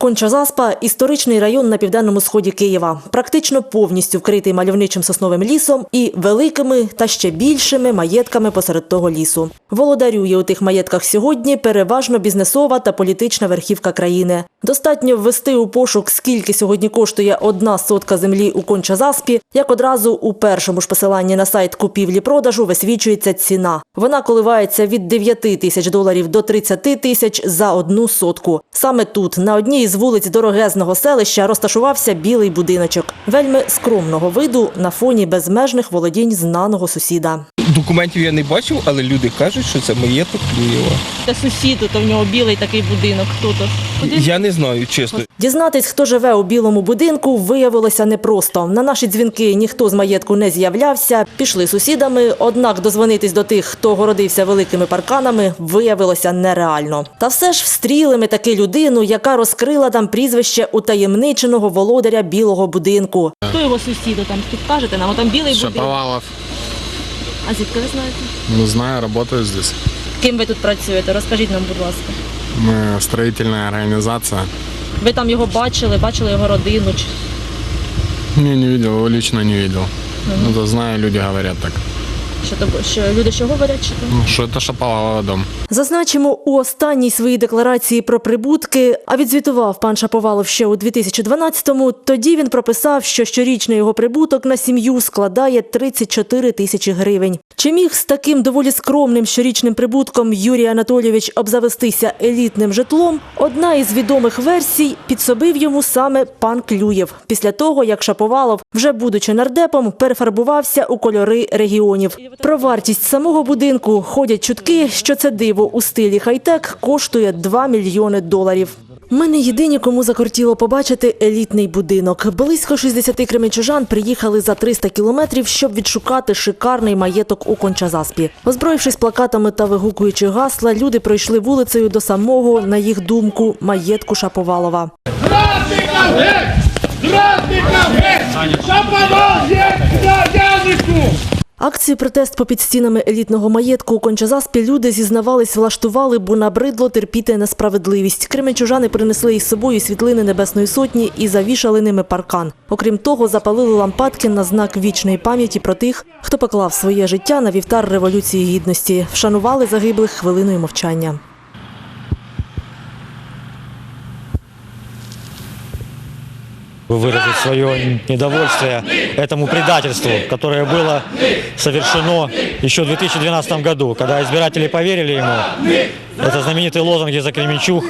Конча Заспа – історичний район на південному сході Києва, практично повністю вкритий мальовничим сосновим лісом і великими та ще більшими маєтками посеред того лісу. Володарює у тих маєтках сьогодні переважно бізнесова та політична верхівка країни. Достатньо ввести у пошук, скільки сьогодні коштує одна сотка землі у Конча Заспі, як одразу у першому ж посиланні на сайт купівлі-продажу висвічується ціна. Вона коливається від 9 тисяч доларів до 30 тисяч за одну сотку. Саме тут, на одній із вулиць дорогезного селища, розташувався білий будиночок, вельми скромного виду на фоні безмежних володінь знаного сусіда. Документів я не бачив, але люди кажуть, що це маєток Клюєва. Та сусід, то в нього білий такий будинок. Хто то? Я не знаю, чесно. Дізнатись, хто живе у білому будинку, виявилося непросто. На наші дзвінки ніхто з маєтку не з'являвся. Пішли сусідами, однак дозвонитись до тих, хто городився великими парканами, виявилося нереально. Та все ж встріли ми таки людину, яка розкрила там прізвище утаємниченого володаря білого будинку. Хто його сусіду там підкажете нам? О, там білий будинок. А звідки ви знаєте? Не знаю, работаю здесь. Ким ви тут працюєте? Розкажіть нам, будь ласка. Мы строительная организация. Ви там його бачили, бачили його родину? Чи... Не, не видел, его лично не видел. Ну, то знаю, люди говорят так. Що, то, що люди що говорять? Що там? Ну, что это Шаповалова дом. Зазначимо, у останній своїй декларації про прибутки, а відзвітував пан Шаповалов ще у 2012-му, тоді він прописав, що щорічний його прибуток на сім'ю складає 34 тисячі гривень. Чи міг з таким доволі скромним щорічним прибутком Юрій Анатолійович обзавестися елітним житлом? Одна із відомих версій підсобив йому саме пан Клюєв, після того, як Шаповалов, вже будучи нардепом, перефарбувався у кольори регіонів. Про вартість самого будинку ходять чутки, що це диво у стилі хай-тек коштує 2 мільйони доларів. Ми не єдині, кому закортіло побачити елітний будинок. Близько 60 кременчужан приїхали за 300 кілометрів, щоб відшукати шикарний маєток у Кончазаспі. Озброївшись плакатами та вигукуючи гасла, люди пройшли вулицею до самого, на їх думку, маєтку Шаповалова. Зрадникам геть! Зрадникам геть! Шаповал є на язику! Акцію протест попід стінами елітного маєтку у Кончазаспі люди зізнавались, влаштували, бо набридло терпіти несправедливість. Кременчужани принесли із собою світлини Небесної Сотні і завішали ними паркан. Окрім того, запалили лампадки на знак вічної пам'яті про тих, хто поклав своє життя на вівтар Революції Гідності. Вшанували загиблих хвилиною мовчання. Выразить свое недовольствие этому предательству, которое было совершено еще в 2012 году, когда избиратели поверили ему. Это знаменитый лозунг за Кременчуг.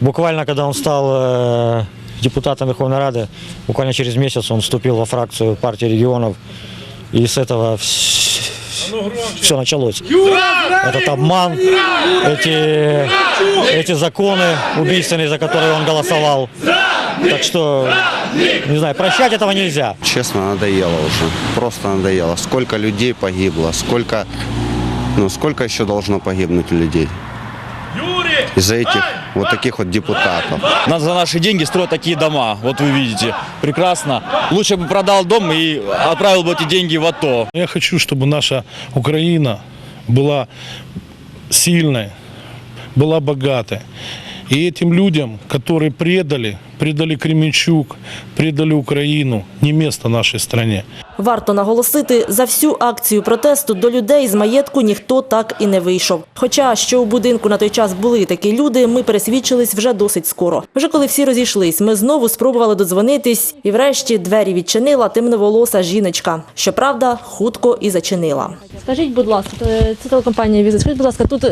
Буквально, когда он стал э, депутатом Верховной Рады, буквально через месяц он вступил во фракцию партии регионов. И с этого все началось. Этот обман, эти, эти законы убийственные, за которые он голосовал. Так что, не знаю, прощать этого нельзя. Честно, надоело уже. Просто надоело. Сколько людей погибло, сколько, ну, сколько еще должно погибнуть людей из-за этих вот таких вот депутатов. Надо за наши деньги строить такие дома. Вот вы видите. Прекрасно. Лучше бы продал дом и отправил бы эти деньги в АТО. Я хочу, чтобы наша Украина была сильной, была богатой. И этим людям, которые предали, предали Кременчук, предали Украину, не место нашей стране. Варто наголосити, за всю акцію протесту до людей з маєтку ніхто так і не вийшов. Хоча що у будинку на той час були такі люди, ми пересвідчились вже досить скоро. Вже коли всі розійшлись, ми знову спробували додзвонитись, і врешті двері відчинила темноволоса жіночка. Щоправда, хутко і зачинила. Скажіть, будь ласка, це- це телекомпанія Візит. Скажіть, будь ласка, тут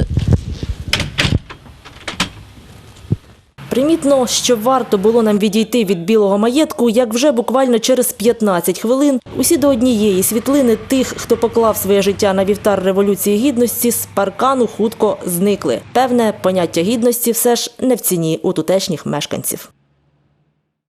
Примітно, що варто було нам відійти від білого маєтку, як вже буквально через 15 хвилин усі до однієї світлини тих, хто поклав своє життя на вівтар революції гідності, з паркану хутко зникли. Певне, поняття гідності все ж не в ціні у тутешніх мешканців.